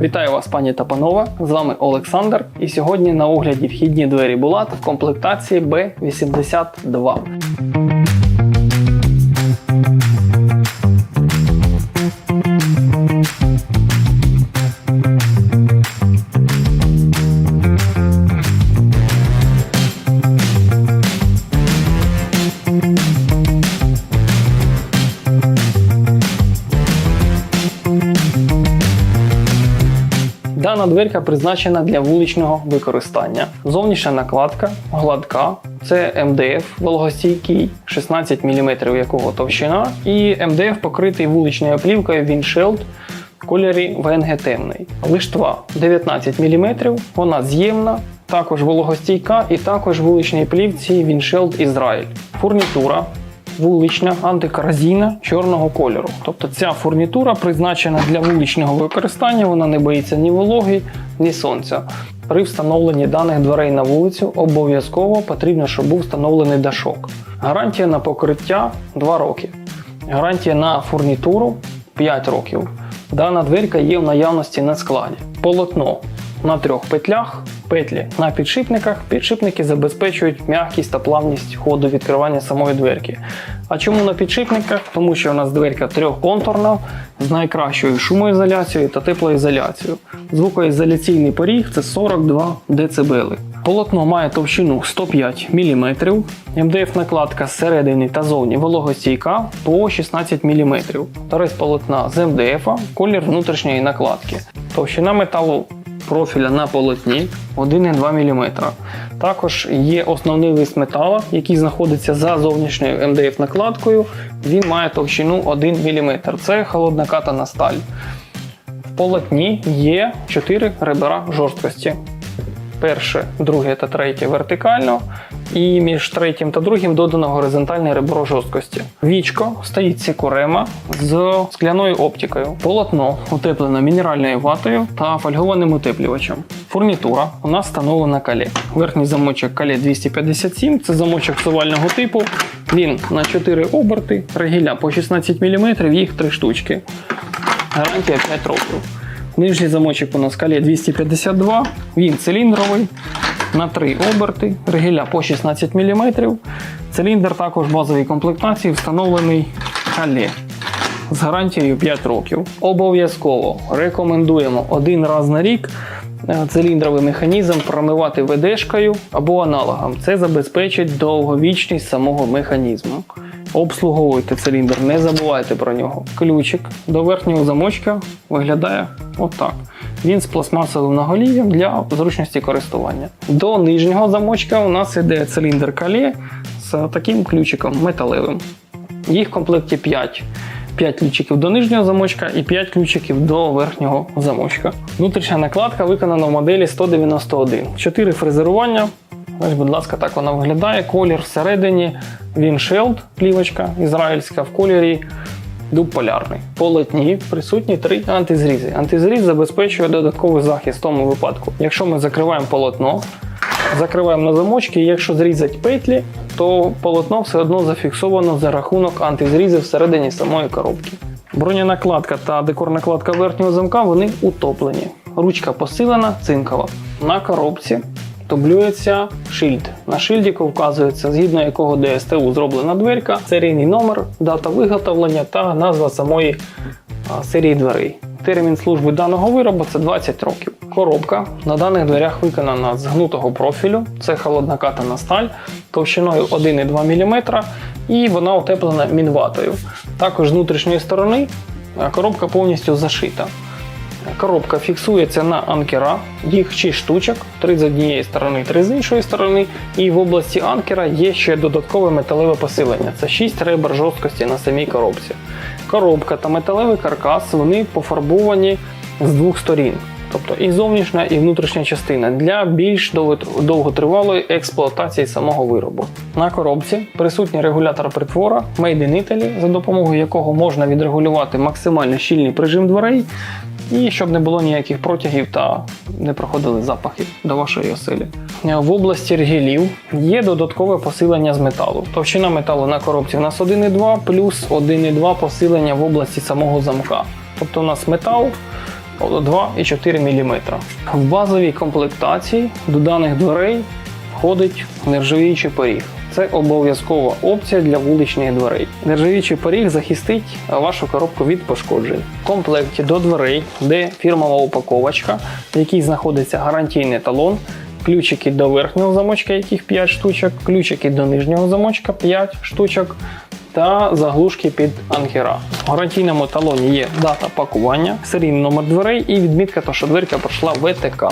Вітаю вас, пані та панове! З вами Олександр. І сьогодні на огляді вхідні двері Булат в комплектації B82. Дана дверка призначена для вуличного використання. Зовнішня накладка гладка. Це МДФ вологостійкий, 16 мм якого товщина, і МДФ покритий вуличною плівкою Windsheld в кольорі ВНГ темний. Лиштва 19 мм, вона з'ємна, також вологостійка і також вуличній плівці Windsheld Ізраїль. Фурнітура вулична антикоразійна чорного кольору. Тобто ця фурнітура призначена для вуличного використання, вона не боїться ні вологи, ні сонця. При встановленні даних дверей на вулицю обов'язково потрібно, щоб був встановлений дашок. Гарантія на покриття 2 роки. Гарантія на фурнітуру 5 років. Дана дверка є в наявності на складі. Полотно на трьох петлях, петлі на підшипниках. Підшипники забезпечують м'якість та плавність ходу відкривання самої дверки. А чому на підшипниках? Тому що у нас дверка трьохконтурна з найкращою шумоізоляцією та теплоізоляцією. Звукоізоляційний поріг це 42 дБ. Полотно має товщину 105 мм, МДФ накладка зсередини та зовні вологостійка по 16 мм. Торець полотна з МДФ, колір внутрішньої накладки. Товщина металу профіля на полотні 1,2 мм. Також є основний лист метала, який знаходиться за зовнішньою МДФ накладкою. Він має товщину 1 мм. Це холоднокатана сталь. В полотні є 4 ребра жорсткості. Перше, друге та третє вертикально, і між третім та другим додано горизонтальне ребро жорсткості. Вічко стоїть сікурема з скляною оптикою. Полотно утеплено мінеральною ватою та фольгованим утеплювачем. Фурнітура у нас встановлена кале. Верхній замочок кале 257, це замочок сувального типу. Він на 4 оберти, регіля по 16 мм, їх 3 штучки. Гарантія 5 років. Нижній замочок у нас калє 252, він циліндровий на 3 оберти, регіля по 16 мм. Циліндр також в базовій комплектації встановлений калє з гарантією 5 років. Обов'язково рекомендуємо один раз на рік циліндровий механізм промивати ведешкою або аналогом. Це забезпечить довговічність самого механізму. Обслуговуйте циліндр, не забувайте про нього. Ключик до верхнього замочка виглядає отак. Він з пластмасовим наголів'ям для зручності користування. До нижнього замочка у нас іде циліндр калє з таким ключиком металевим. Їх в комплекті 5. 5 ключиків до нижнього замочка і 5 ключиків до верхнього замочка. Внутрішня накладка виконана в моделі 191. 4 фрезерування. Ось, будь ласка, так вона виглядає. Колір всередині Windsheld, плівочка ізраїльська в кольорі дуб полярний. По присутні три антизрізи. Антизріз забезпечує додатковий захист в тому випадку. Якщо ми закриваємо полотно, закриваємо на замочки, і якщо зрізати петлі, то полотно все одно зафіксовано за рахунок антизрізів всередині самої коробки. Бронянакладка та декорнакладка верхнього замка вони утоплені. Ручка посилена, цинкова. На коробці дублюється шильд. На шильдіку вказується, згідно якого ДСТУ зроблена дверка, серійний номер, дата виготовлення та назва самої серії дверей. Термін служби даного виробу це 20 років. Коробка на даних дверях виконана з гнутого профілю, це холоднокатана сталь товщиною 1,2 мм і вона утеплена мінватою. Також з внутрішньої сторони коробка повністю зашита. Коробка фіксується на анкера, їх 6 штучок, 3 з однієї сторони, 3 з іншої сторони. І в області анкера є ще додаткове металеве посилення. Це 6 ребер жорсткості на самій коробці. Коробка та металевий каркас вони пофарбовані з двох сторін. Тобто і зовнішня, і внутрішня частина для більш довготривалої експлуатації самого виробу. На коробці присутній регулятор притвора Made in Italy, за допомогою якого можна відрегулювати максимально щільний прижим дверей і щоб не було ніяких протягів та не проходили запахи до вашої оселі. В області ргілів є додаткове посилення з металу. Товщина металу на коробці у нас 1,2 плюс 1,2 посилення в області самого замка. Тобто у нас метал 2,4 мм. В базовій комплектації до даних дверей входить нержавіючий поріг. Це обов'язкова опція для вуличних дверей. Нержавіючий поріг захистить вашу коробку від пошкоджень. В комплекті до дверей, де фірмова упаковочка, в якій знаходиться гарантійний талон, ключики до верхнього замочка, яких 5 штучок, ключики до нижнього замочка 5 штучок. Та заглушки під анкера. В гарантійному талоні є дата пакування, серійний номер дверей і відмітка, то, що дверка пройшла ВТК.